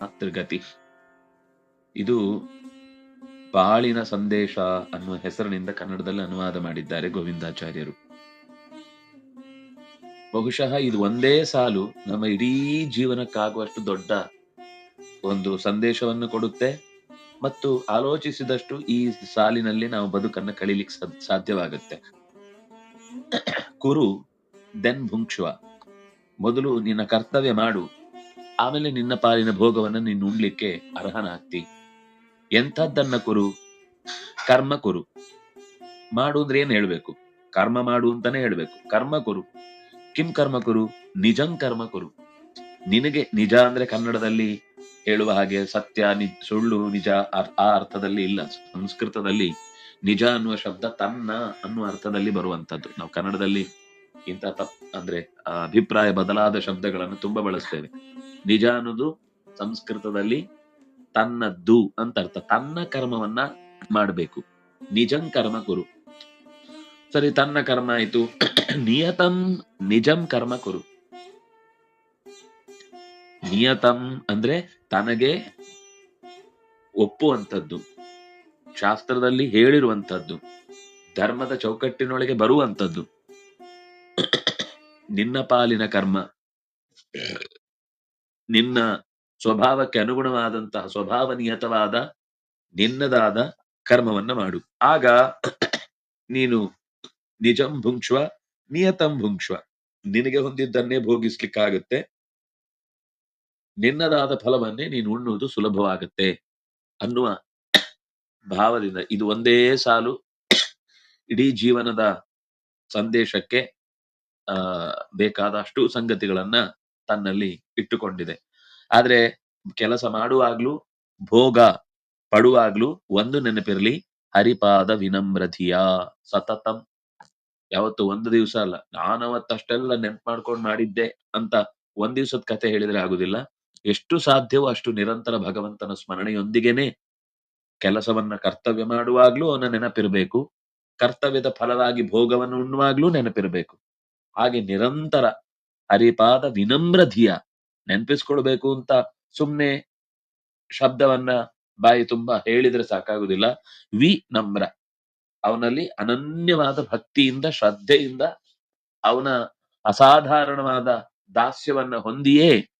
ಮಾತೃಗತಿ ಇದು ಬಾಳಿನ ಸಂದೇಶ ಅನ್ನುವ ಹೆಸರಿನಿಂದ ಕನ್ನಡದಲ್ಲಿ ಅನುವಾದ ಮಾಡಿದ್ದಾರೆ ಗೋವಿಂದಾಚಾರ್ಯರು. ಬಹುಶಃ ಇದು ಒಂದೇ ಸಾಲು, ನಮ್ಮ ಇಡೀ ಜೀವನಕ್ಕಾಗುವಷ್ಟು ದೊಡ್ಡ ಒಂದು ಸಂದೇಶವನ್ನು ಕೊಡುತ್ತೆ. ಮತ್ತು ಆಲೋಚಿಸಿದಷ್ಟು ಈ ಸಾಲಿನಲ್ಲಿ ನಾವು ಬದುಕನ್ನು ಕಳೀಲಿಕ್ಕೆ ಸಾಧ್ಯ- ಸಾಧ್ಯವಾಗುತ್ತೆ. ಕುರು ದೆನ್ ಭುಂಕ್ಷುವ, ಮೊದಲು ನಿನ್ನ ಕರ್ತವ್ಯ ಮಾಡು ಆಮೇಲೆ ನಿನ್ನ ಪಾಲಿನ ಭೋಗವನ್ನು ನೀನು ಉಣ್ಲಿಕ್ಕೆ ಅರ್ಹನಾಗ್ತಿ. ಎಂಥದ್ದನ್ನ ಕುರು ಕರ್ಮ ಕೊರು ಮಾಡು ಅಂದ್ರೆ ಏನ್ ಹೇಳ್ಬೇಕು? ಕರ್ಮ ಮಾಡು ಅಂತಾನೆ ಹೇಳ್ಬೇಕು. ಕರ್ಮ ಕೊರು ಕಿಂ ಕರ್ಮ ಕುರು ನಿಜಂ ಕರ್ಮ ಕೊರು ನಿನಗೆ ನಿಜ ಅಂದ್ರೆ ಕನ್ನಡದಲ್ಲಿ ಹೇಳುವ ಹಾಗೆ ಸತ್ಯ, ನಿ, ಸುಳ್ಳು, ನಿಜ ಆ ಅರ್ಥದಲ್ಲಿ ಇಲ್ಲ. ಸಂಸ್ಕೃತದಲ್ಲಿ ನಿಜ ಅನ್ನುವ ಶಬ್ದ ತನ್ನ ಅನ್ನುವ ಅರ್ಥದಲ್ಲಿ ಬರುವಂತದ್ದು ನಾವು ಕನ್ನಡದಲ್ಲಿ ಇಂಥ ತಪ್ ಅಂದ್ರೆ ಅಭಿಪ್ರಾಯ ಬದಲಾದ ಶಬ್ದಗಳನ್ನು ತುಂಬಾ ಬಳಸ್ತೇವೆ. ನಿಜ ಅನ್ನೋದು ಸಂಸ್ಕೃತದಲ್ಲಿ ತನ್ನದ್ದು ಅಂತ ಅರ್ಥ. ತನ್ನ ಕರ್ಮವನ್ನ ಮಾಡಬೇಕು. ನಿಜಂ ಕರ್ಮ ಕುರು. ಸರಿ, ತನ್ನ ಕರ್ಮ ಆಯ್ತು. ನಿಯತಂ ನಿಜಂ ಕರ್ಮ ಕುರು. ನಿಯತಂ ಅಂದ್ರೆ ತನಗೆ ಒಪ್ಪುವಂಥದ್ದು. ಶಾಸ್ತ್ರದಲ್ಲಿ ಹೇಳಿರುವಂತದ್ದು ಧರ್ಮದ ಚೌಕಟ್ಟಿನೊಳಗೆ ಬರುವಂತದ್ದು ನಿನ್ನ ಪಾಲಿನ ಕರ್ಮ, ನಿನ್ನ ಸ್ವಭಾವಕ್ಕೆ ಅನುಗುಣವಾದಂತಹ ಸ್ವಭಾವ ನಿಯತವಾದ, ನಿನ್ನದಾದ ಕರ್ಮವನ್ನ ಮಾಡು. ಆಗ ನೀನು ನಿಜಂ ಭುಂಕ್ಷ್ವ, ನಿಯತಂ ಭುಂಕ್ಷ್ವ. ನಿನಗೆ ಹೊಂದಿದ್ದನ್ನೇ ಭೋಗಿಸ್ಲಿಕ್ಕಾಗತ್ತೆ. ನಿನ್ನದಾದ ಫಲವನ್ನೇ ನೀನು ಉಣ್ಣುವುದು ಸುಲಭವಾಗುತ್ತೆ ಅನ್ನುವ ಭಾವದಿಂದ ಇದು ಒಂದೇ ಸಾಲು. ಇಡೀ ಜೀವನದ ಸಂದೇಶಕ್ಕೆ ಬೇಕಾದಷ್ಟು ಸಂಗತಿಗಳನ್ನ ತನ್ನಲ್ಲಿ ಇಟ್ಟುಕೊಂಡಿದೆ. ಆದ್ರೆ ಕೆಲಸ ಮಾಡುವಾಗ್ಲೂ, ಭೋಗ ಪಡುವಾಗ್ಲೂ ಒಂದು ನೆನಪಿರಲಿ, ಹರಿಪಾದ ವಿನಮ್ರಧಿಯ ಸತತಂ. ಯಾವತ್ತು ಒಂದು ದಿವಸ ಅಲ್ಲ ನಾನು ಅವತ್ತಷ್ಟೆಲ್ಲ ನೆನ್ಪು ಮಾಡ್ಕೊಂಡು ಮಾಡಿದ್ದೆ ಅಂತ ಒಂದ್ ದಿವಸದ ಕತೆ ಹೇಳಿದ್ರೆ ಆಗುದಿಲ್ಲ. ಎಷ್ಟು ಸಾಧ್ಯವೋ ಅಷ್ಟು ನಿರಂತರ ಭಗವಂತನ ಸ್ಮರಣೆಯೊಂದಿಗೆನೆ ಕೆಲಸವನ್ನ ಕರ್ತವ್ಯ ಮಾಡುವಾಗ್ಲೂ ಅವನ ನೆನಪಿರಬೇಕು. ಕರ್ತವ್ಯದ ಫಲವಾಗಿ ಭೋಗವನ್ನು ಉಣ್ಣುವಾಗ್ಲೂ ನೆನಪಿರ್ಬೇಕು. ಹಾಗೆ ನಿರಂತರ ಹರಿಪಾದ ವಿನಮ್ರಧಿಯ ನೆನಪಿಸ್ಕೊಳ್ಬೇಕು ಅಂತ ಸುಮ್ನೆ ಶಬ್ದವನ್ನ ಬಾಯಿ ತುಂಬಾ ಹೇಳಿದ್ರೆ ಸಾಕಾಗುದಿಲ್ಲ ವಿ ನಮ್ರ ಅವನಲ್ಲಿ ಅನನ್ಯವಾದ ಭಕ್ತಿಯಿಂದ, ಶ್ರದ್ಧೆಯಿಂದ ಅವನ ಅಸಾಧಾರಣವಾದ ದಾಸ್ಯವನ್ನ ಹೊಂದಿಯೇ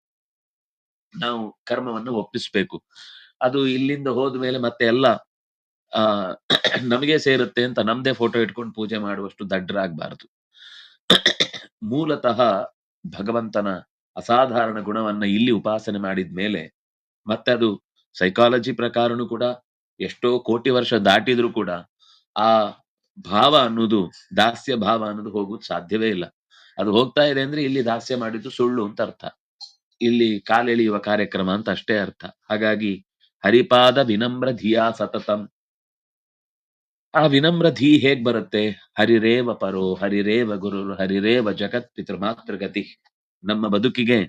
ನಾವು ಕರ್ಮವನ್ನು ಒಪ್ಪಿಸ್ಬೇಕು. ಅದು ಇಲ್ಲಿಂದ ಹೋದ ಮೇಲೆ ಮತ್ತೆ ಎಲ್ಲ, ಆ, ನಮಗೆ ಸೇರುತ್ತೆ ಅಂತ ನಮ್ದೇ ಫೋಟೋ ಇಟ್ಕೊಂಡು ಪೂಜೆ ಮಾಡುವಷ್ಟು ದಡ್ಡರಾಗಬಾರದು ಮೂಲತಃ ಭಗವಂತನ ಅಸಾಧಾರಣ ಗುಣವನ್ನ ಇಲ್ಲಿ ಉಪಾಸನೆ ಮಾಡಿದ ಮೇಲೆ ಮತ್ತೆ ಅದು ಸೈಕಾಲಜಿ ಪ್ರಕಾರನು ಕೂಡ ಎಷ್ಟೋ ಕೋಟಿ ವರ್ಷ ದಾಟಿದ್ರು ಕೂಡ ಆ ಭಾವ ಅನ್ನೋದು, ದಾಸ್ಯ ಭಾವ ಅನ್ನೋದು ಹೋಗುದು ಸಾಧ್ಯವೇ ಇಲ್ಲ. ಅದು ಹೋಗ್ತಾ ಇದೆ ಅಂದ್ರೆ ಇಲ್ಲಿ ದಾಸ್ಯ ಮಾಡಿದ್ದು ಸುಳ್ಳು ಅಂತ ಅರ್ಥ. ಇಲ್ಲಿ ಕಾಲೆಳೆಯುವ ಕಾರ್ಯಕ್ರಮ ಅಂತ ಅಷ್ಟೇ ಅರ್ಥ. ಹಾಗಾಗಿ ಹರಿಪಾದ ವಿನಮ್ರ ಧಿಯಾ ಸತತಂ ಆ ವಿನಮ್ರ ಧೀ ಹೇಗ್ ಬರುತ್ತೆ? ಹರಿರೇವ ಪರೋ, ಹರಿರೇವ ಗುರು, ಹರಿರೇವ ಜಗತ್ ಪಿತೃ ಮಾತೃಗತಿ ನಮ್ಮ ಬದುಕಿಗೆ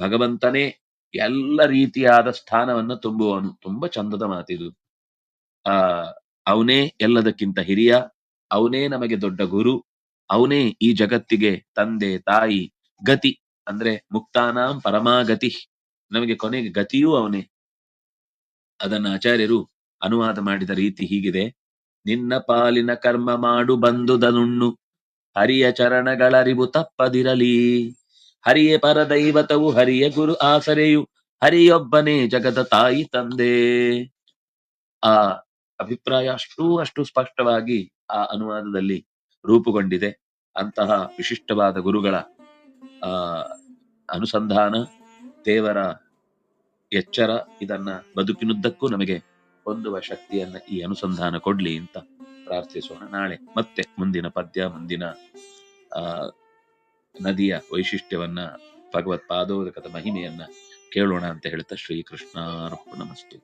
ಭಗವಂತನೇ ಎಲ್ಲ ರೀತಿಯಾದ ಸ್ಥಾನವನ್ನ ತುಂಬುವನು ತುಂಬಾ ಚಂದದ ಮಾತಿದು. ಆ, ಅವನೇ ಎಲ್ಲದಕ್ಕಿಂತ ಹಿರಿಯ, ಅವನೇ ನಮಗೆ ದೊಡ್ಡ ಗುರು, ಅವನೇ ಈ ಜಗತ್ತಿಗೆ ತಂದೆ, ತಾಯಿ, ಗತಿ, ಅಂದ್ರೆ ಮುಕ್ತಾನಾಂ ಪರಮಾಗತಿ. ನಮಗೆ ಕೊನೆಗೆ ಗತಿಯೂ ಅವನೇ. ಅದನ್ನ ಆಚಾರ್ಯರು ಅನುವಾದ ಮಾಡಿದ ರೀತಿ ಹೀಗಿದೆ. ನಿನ್ನ ಪಾಲಿನ ಕರ್ಮ ಮಾಡು ಬಂದುದನುಣ್ಣು. ಹರಿಯ ಚರಣಗಳರಿವು ತಪ್ಪದಿರಲಿ. ಹರಿಯೇ ಪರದೈವತವು ಹರಿಯ ಗುರು ಆಸರೆಯು. ಹರಿಯೊಬ್ಬನೇ ಜಗದ ತಾಯಿ ತಂದೆ. ಆ ಅಭಿಪ್ರಾಯ ಅಷ್ಟೂ ಅಷ್ಟು ಸ್ಪಷ್ಟವಾಗಿ ಆ ಅನುವಾದದಲ್ಲಿ ರೂಪುಗೊಂಡಿದೆ. ಅಂತಹ ವಿಶಿಷ್ಟವಾದ ಗುರುಗಳ, ಆ, ಅನುಸಂಧಾನ, ದೇವರ ಎಚ್ಚರ ಇದನ್ನ ಬದುಕಿನುದ್ದಕ್ಕೂ ನಮಗೆ ಹೊಂದುವ ಶಕ್ತಿಯನ್ನ ಈ ಅನುಸಂಧಾನ ಕೊಡ್ಲಿ ಅಂತ ಪ್ರಾರ್ಥಿಸೋಣ ನಾಳೆ. ಮತ್ತೆ ಮುಂದಿನ ಪದ್ಯ, ಮುಂದಿನ, ಆ, ನದಿಯ ವೈಶಿಷ್ಟ್ಯವನ್ನ ಭಗವತ್ ಪಾದೋದಕದ ಮಹಿಮೆಯನ್ನ ಕೇಳೋಣ ಅಂತ ಹೇಳ್ತಾ ಶ್ರೀಕೃಷ್ಣಾರ್ಪಣ ನಮಸ್ತೆ